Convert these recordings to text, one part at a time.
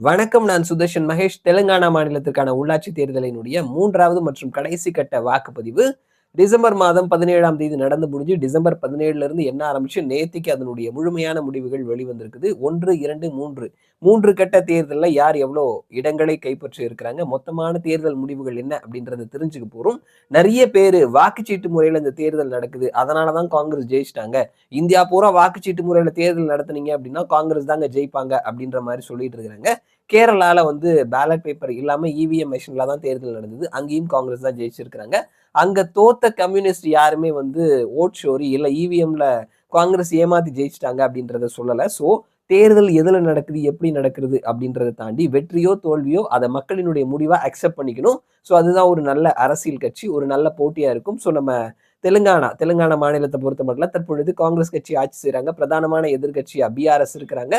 வணக்கம் நான் சுதர்ஷன் மகேஷ். தெலுங்கானா மாநிலத்திற்கான உள்ளாட்சி தேர்தலினுடைய மூன்றாவது மற்றும் கடைசி கட்ட வாக்குப்பதிவு டிசம்பர் மாதம் பதினேழாம் தேதி நடந்து முடிஞ்சு டிசம்பர் பதினேழுல இருந்து என்ன ஆரம்பிச்சு நேத்திக்கு அதனுடைய முழுமையான முடிவுகள் வெளிவந்திருக்குது. ஒன்று இரண்டு மூன்று. மூன்று கட்ட தேர்தலில் யார் எவ்வளோ இடங்களை கைப்பற்றி இருக்கிறாங்க? மொத்தமான தேர்தல் முடிவுகள் என்ன அப்படின்றத தெரிஞ்சுக்க போகிறோம் நிறைய பேர் வாக்குச்சீட்டு முறையில் இந்த தேர்தல் நடக்குது. அதனால தான் காங்கிரஸ் ஜெயிச்சிட்டாங்க. இந்தியா பூரா வாக்குச்சீட்டு முறையில் தேர்தல் நடத்துனீங்க அப்படின்னா காங்கிரஸ் தாங்க ஜெயிப்பாங்க அப்படின்ற மாதிரி சொல்லிட்டு இருக்கிறாங்க. கேரளாவில் வந்து பேலட் பேப்பர் இல்லாமல் இவிஎம் மிஷினில் தான் தேர்தல் நடந்தது. அங்கேயும் காங்கிரஸ் தான் ஜெயிச்சிருக்கிறாங்க. அங்கே தோத்த கம்யூனிஸ்ட் யாருமே வந்து ஓட் ஷோரி இல்லை இவிஎம்ல காங்கிரஸ் ஏமாத்தி ஜெயிச்சிட்டாங்க அப்படின்றத சொல்லலை. ஸோ தேர்தல் எதில் நடக்குது எப்படி நடக்குது அப்படின்றத தாண்டி வெற்றியோ தோல்வியோ அதை மக்களினுடைய முடிவாக அக்செப்ட் பண்ணிக்கணும். ஸோ அதுதான் ஒரு நல்ல அரசியல் கட்சி ஒரு நல்ல போட்டியாக இருக்கும். ஸோ நம்ம தெலுங்கானா தெலுங்கானா மாநிலத்தை பொறுத்த மட்டும் தற்பொழுது காங்கிரஸ் கட்சி ஆட்சி செய்கிறாங்க பிரதானமான எதிர்கட்சியாக பிஆர்எஸ் இருக்கிறாங்க.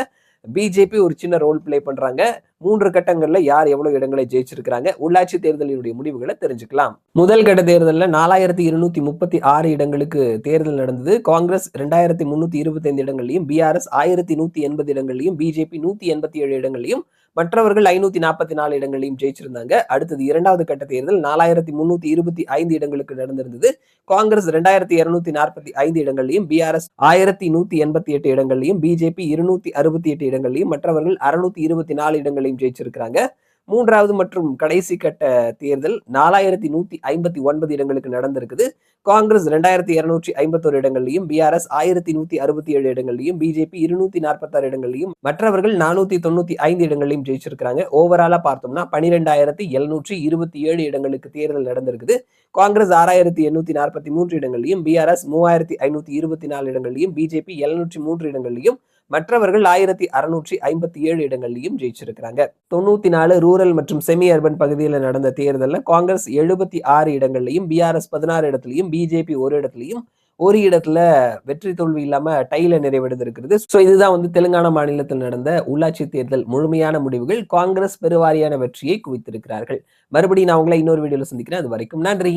பிஜேபி ஒரு சின்ன ரோல் பிளே பண்றாங்க. மூன்று கட்டங்கள்ல யார் எவ்வளவு இடங்களை ஜெயிச்சிருக்கிறாங்க? உள்ளாட்சி தேர்தலினுடைய முடிவுகளை தெரிஞ்சுக்கலாம். முதல் கட்ட தேர்தலில் நாலாயிரத்தி இருநூத்தி முப்பத்தி ஆறு இடங்களுக்கு தேர்தல் நடந்தது. காங்கிரஸ் ரெண்டாயிரத்தி முன்னூத்தி இருபத்தி ஐந்து இடங்களையும் பிஆர்எஸ் ஆயிரத்தி நூத்தி எண்பது இடங்களையும் பிஜேபி நூத்தி எண்பத்தி ஏழு இடங்களையும் மற்றவர்கள் ஐநூத்தி நாற்பத்தி நாலு இடங்களையும் ஜெயிச்சிருந்தாங்க. அடுத்தது இரண்டாவது கட்ட தேர்தல் நாலாயிரத்தி முன்னூத்தி இருபத்தி ஐந்து இடங்களுக்கு நடந்திருந்தது. காங்கிரஸ் ரெண்டாயிரத்தி இருநூத்தி நாற்பத்தி ஐந்து இடங்களையும் பிஆர்எஸ் ஆயிரத்தி நூத்தி எண்பத்தி எட்டு இடங்களையும் பிஜேபி இருநூத்தி அறுபத்தி எட்டு இடங்களையும் மற்றவர்கள் அறுநூத்தி இருபத்தி நாலு இடங்களையும் ஜெயிச்சிருக்கிறாங்க. மூன்றாவது மற்றும் கடைசி கட்ட தேர்தல் நாலாயிரத்தி நூத்தி ஐம்பத்தி ஒன்பது இடங்களுக்கு நடந்திருக்குது. காங்கிரஸ் ரெண்டாயிரத்தி இருநூற்றி ஐம்பத்தோரு இடங்கள்லையும் பிஆர்எஸ் ஆயிரத்தி நூத்தி அறுபத்தி ஏழு இடங்கள்லையும் பிஜேபி இருநூத்தி நாற்பத்தாறு இடங்கள்லையும் மற்றவர்கள் நானூத்தி தொண்ணூத்தி ஐந்து இடங்களையும் ஜெயிச்சிருக்கிறாங்க. ஓவராலா பார்த்தோம்னா பனிரெண்டாயிரத்தி எழுநூற்றி இருபத்தி ஏழு இடங்களுக்கு தேர்தல் நடந்திருக்குது. காங்கிரஸ் ஆறாயிரத்தி எண்ணூத்தி நாற்பத்தி மூன்று இடங்கள்லையும் பிஆர்எஸ் மூவாயிரத்தி ஐநூத்தி இருபத்தி நாலு இடங்கள்லையும் பிஜேபி எழுநூற்றி மூன்று இடங்கள்லையும் மற்றவர்கள் ஆயிரத்தி அறுநூற்றி ஐம்பத்தி ஏழு இடங்கள்லையும் ஜெயிச்சிருக்கிறாங்க. தொண்ணூத்தி நாலு ரூரல் மற்றும் செமி அர்பன் பகுதியில் நடந்த தேர்தலில் காங்கிரஸ் எழுபத்தி ஆறு இடங்கள்லையும் பிஆர்எஸ் பதினாறு இடத்துலையும் பிஜேபி ஒரு இடத்துலையும் ஒரு இடத்துல வெற்றி தோல்வி இல்லாம டைல நிறைவடைந்திருக்கிறது. ஸோ இதுதான் வந்து தெலுங்கானா மாநிலத்தில் நடந்த உள்ளாட்சி தேர்தல் முழுமையான முடிவுகள். காங்கிரஸ் பெருவாரியான வெற்றியை குவித்திருக்கிறார்கள். மறுபடியும் நான் உங்களை இன்னொரு வீடியோல சந்திக்கிறேன். அது வரைக்கும் நன்றி.